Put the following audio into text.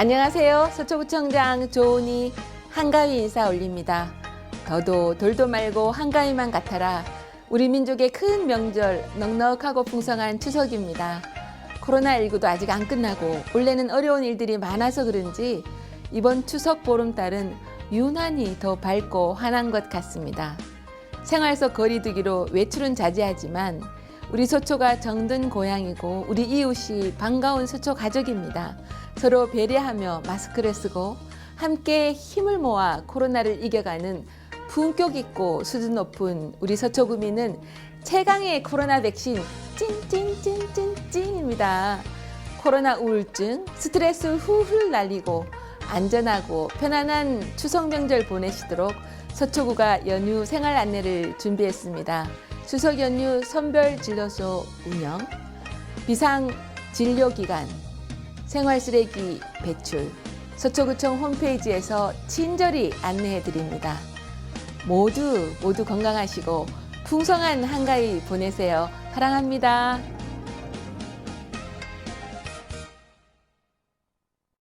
안녕하세요. 서초구청장 조은희 한가위 인사 올립니다. 더도 돌도 말고 한가위만 같아라. 우리 민족의 큰 명절 넉넉하고 풍성한 추석입니다. 코로나19도 아직 안 끝나고 올해는 어려운 일들이 많아서 그런지 이번 추석 보름달은 유난히 더 밝고 환한 것 같습니다. 생활 속 거리두기로 외출은 자제하지만 우리 서초가 정든 고향이고 우리 이웃이 반가운 서초 가족입니다. 서로 배려하며 마스크를 쓰고 함께 힘을 모아 코로나를 이겨가는 품격 있고 수준 높은 우리 서초구민은 최강의 코로나 백신 찐찐찐찐찐입니다. 코로나 우울증, 스트레스 훌훌 날리고 안전하고 편안한 추석 명절 보내시도록 서초구가 연휴 생활 안내를 준비했습니다. 추석 연휴 선별 진료소 운영, 비상 진료 기간, 생활 쓰레기 배출, 서초구청 홈페이지에서 친절히 안내해 드립니다. 모두 모두 건강하시고 풍성한 한가위 보내세요. 사랑합니다.